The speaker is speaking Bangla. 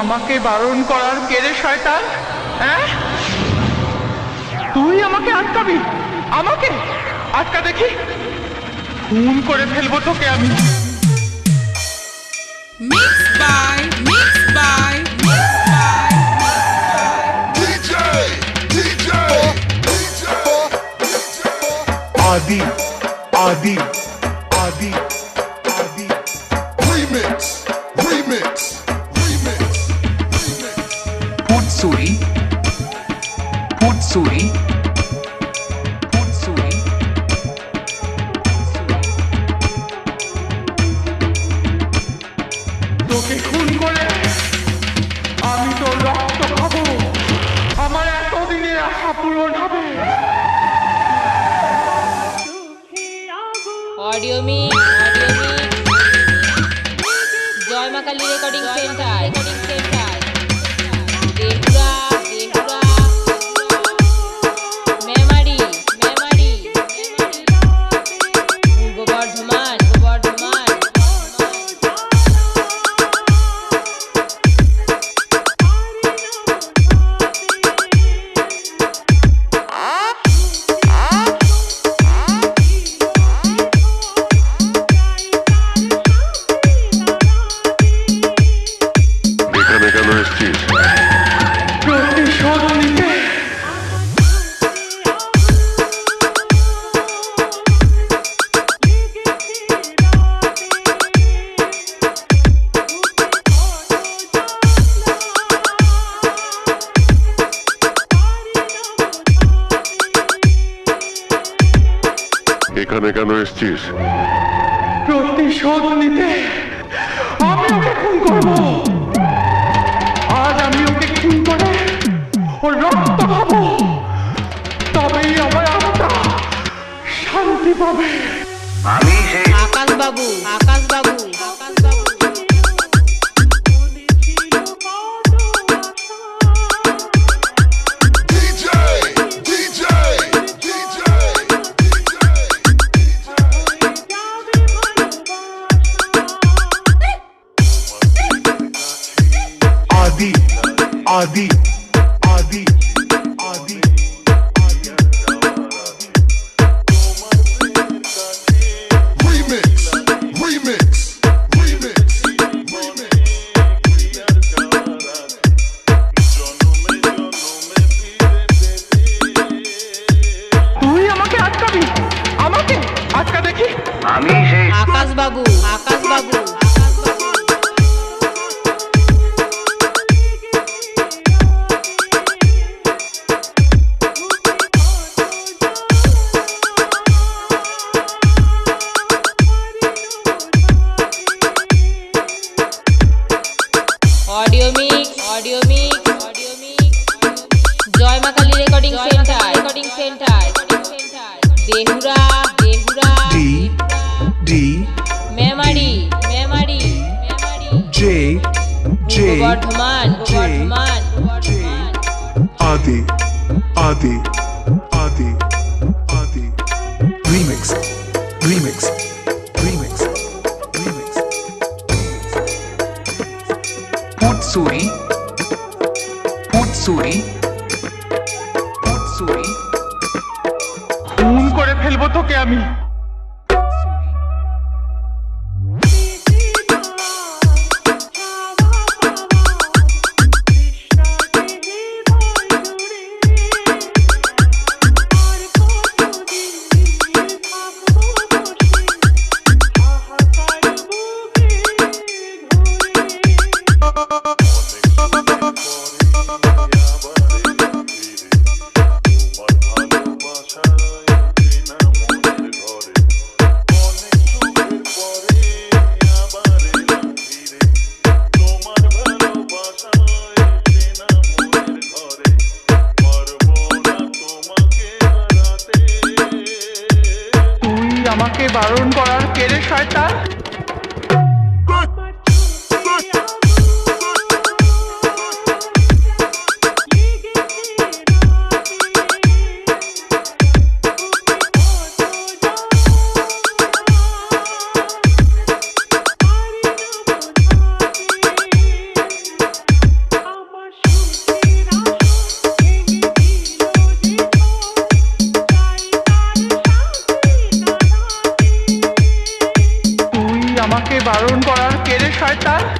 আমাকে বারণ করার কেড়ে শয়তান? হ্যাঁ? তুই আমাকে আটকাবি? আমাকে? আটকা দেখি। খুন করে ফেলব তোকে আমি। Mixed by, mixed by, mixed by. DJ, DJ, খুন করে কেন এসছিস? প্রতিশোধ নিতে আমি ওকে খুন করব। আজ আমি ওকে খুন করে ওর রক্ত খাব। তবেই আমার আত্মা শান্তি পাবে। আমি আকাশ বাবু আকাশ বাবু আকাশ বাবু আমাকে আটকা দেখি। আকাশ বাবু আকাশ বাবু Audio mix audio mix Jai Maa Kali recording centre recording centre Dehura Dehura D, D, Memari Memari Memari J, Purba J, Bardhaman Purba Bardhaman Bardhaman Adi, Adi, Adi, Adi. Remix, remix, remix, remix. Putsuri, সুরি সুরি খুন করে ফেলব তোকে আমি। আমাকে বারণ করার কেড়ে শয়তান? শয়তান